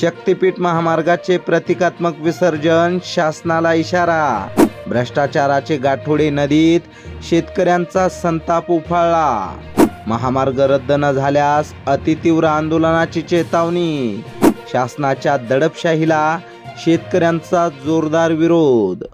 शक्तीपीठ महामार्गाचे प्रतिकात्मक विसर्जन शासनाला इशारा. भ्रष्टाचाराचे गाठोडे नदीत शेतकऱ्यांचा संताप उफाळला. महामार्ग रद्द न झाल्यास अतितीव्र आंदोलनाची चेतावणी. शासनाच्या दडपशाहीला शेतकऱ्यांचा जोरदार विरोध.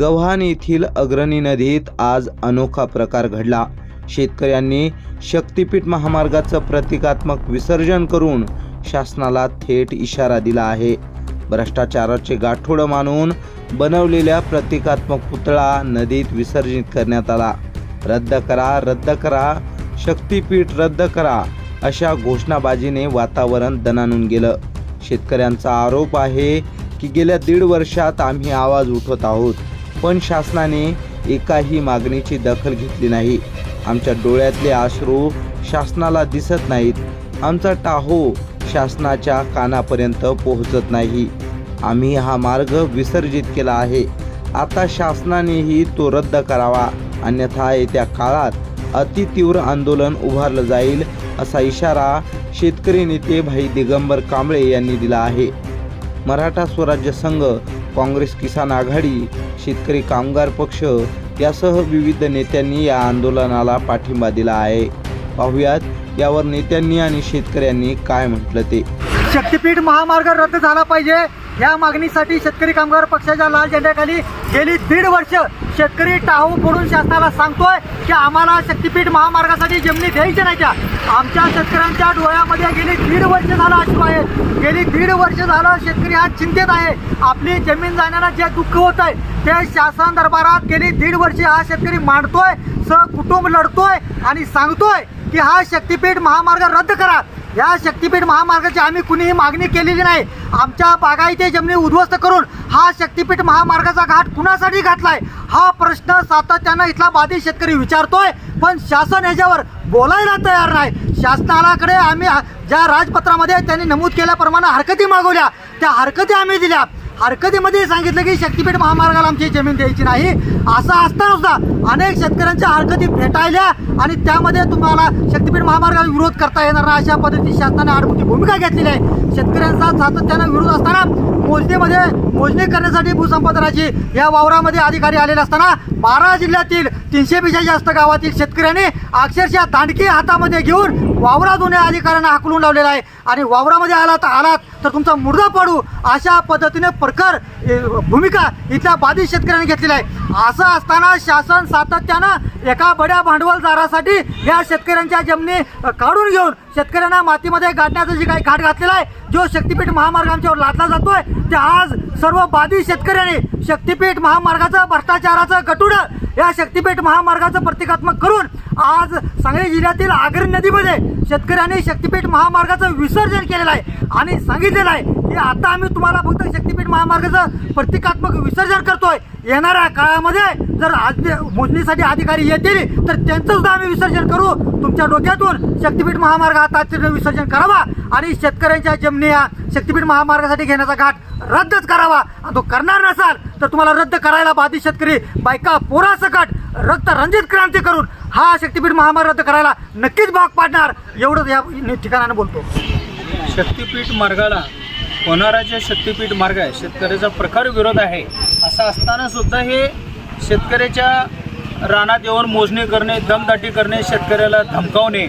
गव्हाण येथील अग्रणी नदीत आज अनोखा प्रकार घडला. शेतकऱ्यांनी शक्तीपीठ महामार्गाचं प्रतिकात्मक विसर्जन करून शासनाला थेट इशारा दिला आहे. भ्रष्टाचाराचे गाठोडं मानून बनवलेल्या प्रतिकात्मक पुतळा नदीत विसर्जित करण्यात आला. रद्द करा रद्द करा शक्तीपीठ रद्द करा अशा घोषणाबाजीने वातावरण दणानून गेलं. शेतकऱ्यांचा आरोप आहे की गेल्या दीड वर्षात आम्ही आवाज उठवत आहोत पण शासनाने एकाही मागणीची दखल घेतली नाही. आमच्या डोळ्यातले आश्रू शासनाला दिसत नाहीत. आमचा टाहो शासनाच्या कानापर्यंत पोहोचत नाही. आम्ही हा मार्ग विसर्जित केला आहे. आता शासनानेही तो रद्द करावा. अन्यथा येत्या काळात अतितीव्र आंदोलन उभारलं जाईल असा इशारा शेतकरी नेते भाई दिगंबर कांबळे यांनी दिला आहे. मराठा स्वराज्य संघ काँग्रेस किसान आघाडी शेतकरी कामगार पक्ष यासह विविध नेत्यांनी या आंदोलनाला पाठिंबा दिला आहे. पाहूयात. यावर नेत्यांनी आणि शेतकऱ्यांनी काय म्हटलं ते? शक्तीपीठ महामार्ग रद्द झाला पाहिजे. या मागणीसाठी शेतकरी कामगार पक्षाच्या लाल झेंड्याखाली गेली दीड वर्ष. शेतकरी टाहू पडून शासनाला सांगतोय की आम्हाला शक्तीपीठ महामार्गासाठी जमिनी द्यायच्या नाही त्या. आमच्या शेतकऱ्यांच्या डोळ्यामध्ये गेली दीड वर्ष झालं अश्रू आहेत गेली दीड वर्ष झालं शेतकरी हा चिंतेत आहे. आपली जमीन जाण्याला जे दुःख होत आहे ते शासन दरबारात गेली दीड वर्ष हा शेतकरी मांडतोय सह कुटुंब लढतोय आणि सांगतोय की हा शक्तीपीठ महामार्ग रद्द करा. या शक्तीपीठ महामार्गाची आम्ही कुणीही मागणी केलेली नाही. आमच्या बागायती जमिनी उद्ध्वस्त करून हा शक्तीपीठ महामार्गाचा घाट कुणासाठी घातलाय? हा प्रश्न सातत्यानं इथला बाधित शेतकरी विचारतोय. पण शासन याच्यावर बोलायला तयार नाही. शासनाकडे आम्ही ज्या राजपत्रामध्ये त्यांनी नमूद केल्याप्रमाणे हरकती मागवल्या. त्या हरकती आम्ही दिल्या. हरकतीमध्ये सांगितलं की शक्तीपीठ महामार्गाला आमची जमीन द्यायची नाही. असं असताना सुद्धा अनेक शेतकऱ्यांच्या हरकती फेटाळल्या आणि त्यामध्ये तुम्हाला शक्तीपीठ महामार्गाला विरोध करता येणार नाही अशा पद्धतीने शासनाने आडमुठी भूमिका घेतलेली आहे. शेतकऱ्यांचा सातत्यानं विरोध असताना मोजणीमध्ये मोजणी करण्यासाठी भूसंपादनाची या वावरामध्ये अधिकारी आलेले असताना बारा जिल्ह्यातील तीनशेपेक्षा जास्त गावातील शेतकऱ्यांनी अक्षरशः दांडकी हातामध्ये घेऊन वावरात दोन्ही अधिकाऱ्यांना हाकलून लावलेला आहे. आणि वावरामध्ये आलात आलात तर तुमचा मुर्दा पाडू अशा पद्धतीने प्रकार भूमिका इथल्या बाधित शेतकऱ्यांनी घेतलेली आहे. असं असताना शासन सातत्यानं एका बड्या भांडवलदारासाठी या शेतकऱ्यांच्या जमिनी काढून घेऊन शेतकऱ्यांना मातीमध्ये गाठण्याचा जे काही घाट घातलेला आहे जो शक्तीपीठ महामार्ग आमच्यावर लादला जातोय ते आज सर्व बाधित शेतकऱ्यांनी शक्तीपीठ महामार्गाचं भ्रष्टाचाराचं गटुडं या शक्तीपीठ महामार्गाचं प्रतिकात्मक करून आज सांगली जिल्ह्यातील आगरी नदीमध्ये शेतकऱ्यांनी शक्तीपीठ महामार्गाचं विसर्जन केलेलं आहे. आणि सांगितलेलं आहे की आता आम्ही तुम्हाला फक्त शक्तीपीठ महामार्गाचं प्रतिकात्मक विसर्जन करतोय. येणाऱ्या काळामध्ये जर आज मोजणीसाठी अधिकारी येतील तर त्यांचं सुद्धा आम्ही विसर्जन करू. तुमच्या डोक्यातून शक्तीपीठ महामार्ग हा विसर्जन करावा. आणि शेतकऱ्यांच्या जमिनी या शक्तीपीठ महामार्गासाठी घेण्याचा घाट रद्दच करावा. आणि तो करणार नसाल तर तुम्हाला रद्द करायला बाधित शेतकरी बायका पोरासकट रक्त रंजित क्रांती करून हा शक्तीपीठ महामार्ग रद्द करायला नक्कीच भाग पाडणार. एवढंच या ठिकाणानं बोलतो. शक्तीपीठ मार्गाला होणारा जे शक्तीपीठ मार्ग आहे शेतकऱ्याचा प्रखर विरोध आहे असं असताना सुद्धा हे शेतकऱ्याच्या रानात येऊन मोजणी करणे दमदाटी करणे शेतकऱ्याला धमकावणे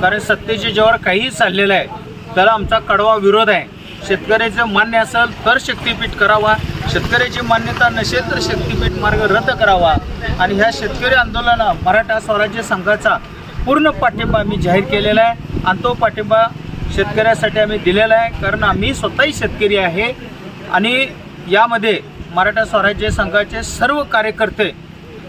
कारण सत्तेचे जेव्हा काहीही चाललेलं आहे त्याला आमचा कडवा विरोध आहे. शेतकऱ्याचं मान्य असेल तर शक्तीपीठ करावा. शेतकऱ्याची मान्यता नसेल तर शक्तीपीठ मार्ग रद्द करावा. आणि ह्या शेतकरी आंदोलनाला मराठा स्वराज्य संघाचा पूर्ण पाठिंबा आम्ही जाहीर केलेला आहे. आणि तो पाठिंबा शेतकऱ्यासाठी आम्ही दिलेला आहे. कारण आम्ही स्वतःही शेतकरी आहे. आणि यामध्ये मराठा स्वराज्य संघाचे सर्व कार्यकर्ते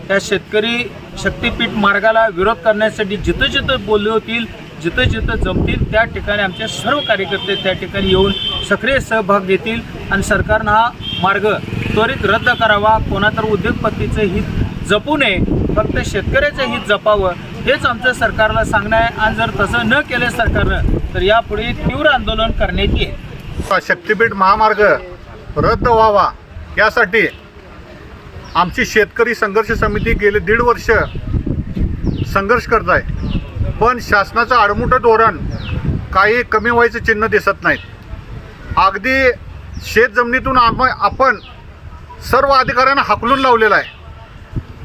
त्या शेतकरी शक्तीपीठ मार्गाला विरोध करण्यासाठी जिथं जिथं बोलले होतील जिथं जिथं जमतील त्या ठिकाणी आमचे सर्व कार्यकर्ते त्या ठिकाणी येऊन सक्रिय सहभाग घेतील आणि सरकारनं हा मार्ग त्वरित रद्द करावा. कोणातर उद्योगपतीचं हित जपू नये. फक्त शेतकऱ्याचं हित जपावं. हेच आमचं सरकारला सांगणं आहे. आणि जर तसं न केलं सरकारनं तर यापुढे तीव्र आंदोलन करण्यात येईल. शक्तीपीठ महामार्ग रद्द व्हावा. यासाठी आमची शेतकरी संघर्ष समिती गेले दीड वर्ष संघर्ष करत आहे पण शासनाचं आडमुठं धोरण काही कमी व्हायचं चिन्ह दिसत नाहीत. अगदी शेत जमिनीतून आम आपण सर्व अधिकाऱ्यांना हाकलून लावलेलं आहे.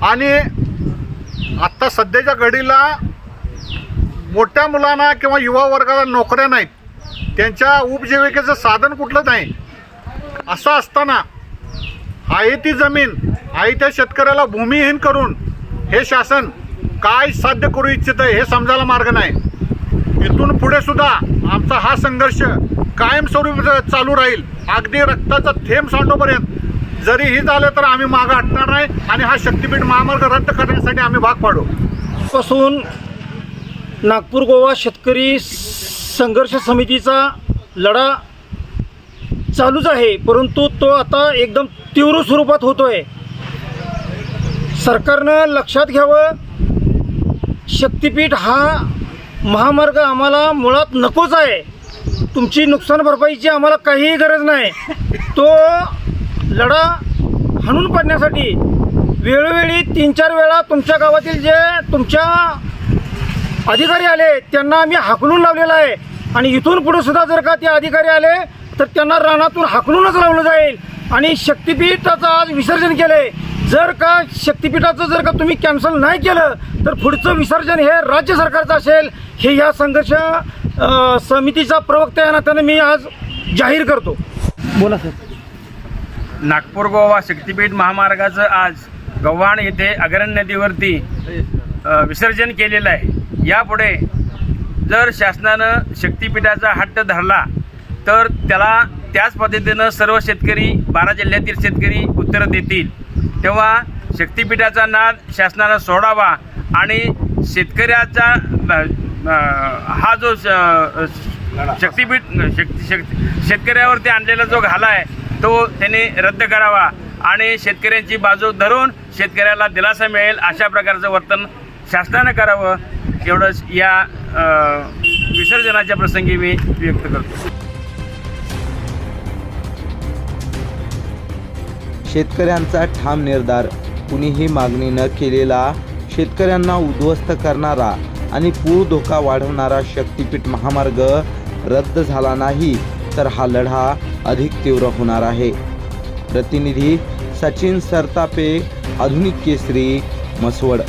आणि आत्ता सध्याच्या घडीला मोठ्या मुलांना किंवा युवा वर्गाला नोकऱ्या नाहीत. त्यांच्या उपजीविकेचं साधन कुठलं नाही. असं असताना आहे ती जमीन आहे त्या शेतकऱ्याला भूमिहीन करून हे शासन काय साध्य करू इच्छित आहे हे समजायला मार्ग नाही. इथून पुढे सुद्धा आमचा हा संघर्ष कायमस्वरूपी चालू राहील अगदी रक्ताचा थेंब सांडोपर्यंत जरी ही झालं तर आम्ही मागं हटणार नाही आणि हा शक्तीपीठ महामार्ग रद्द करण्यासाठी आम्ही भाग पाडू. पासून नागपूर गोवा शेतकरी संघर्ष समितीचा लढा चालूच आहे परंतु तो आता एकदम तीव्र स्वरूपात होतो आहे सरकारनं लक्षात घ्यावं शक्तिपीठ हा महामार्ग आम्हाला मुळात नकोच आहे. तुमची नुकसान भरपाईची आम्हाला काहीही गरज नाही. तो लढा हाणून पाडण्यासाठी वेळोवेळी तीन चार वेळा तुमच्या गावातील जे तुमच्या अधिकारी आले त्यांना आम्ही हाकलून लावलेला आहे. आणि इथून पुढे सुद्धा जर का ते अधिकारी आले तर त्यांना रानातून हाकलूनच लावलं जाईल. आणि शक्तिपीठाचं आज विसर्जन केलं आहे जर का शक्तिपीठाचं जर का तुम्ही कॅन्सल नाही केलं तर पुढचं विसर्जन हे राज्य सरकारचं असेल. हे या संघर्ष समितीचा प्रवक्ता या नात्याने मी आज जाहीर करतो. बोला सर. नागपूर गोवा शक्तीपीठ महामार्गाचं आज गव्हाण येथे अग्रण नदीवरती विसर्जन केलेलं आहे. यापुढे जर शासनानं शक्तिपीठाचा हट्ट धरला तर त्याला त्याच पद्धतीनं सर्व शेतकरी बारा जिल्ह्यातील शेतकरी उत्तरं देतील. तेव्हा शक्तीपीठाचा नाद शासनानं सोडावा आणि शेतकऱ्याचा हा जो श- शक्तीपीठ शक्ती शक्ती शेतकऱ्यावरती आणलेला जो घाला आहे तो त्यांनी रद्द करावा आणि शेतकऱ्यांची बाजू धरून शेतकऱ्याला दिलासा मिळेल अशा प्रकारचं वर्तन शासनानं करावं एवढंच या विसर्जनाच्या प्रसंगी मी व्यक्त करतो. शेतकऱ्यांचा ठाम निर्धार. कुणीही मागणी न केलेला शेतकऱ्यांना उद्ध्वस्त करणारा आणि पूर धोका वाढवणारा शक्तीपीठ महामार्ग रद्द झाला नाही तर हा लढा अधिक तीव्र होणार आहे. प्रतिनिधी सचिन सरतापे आधुनिक केसरी मसवड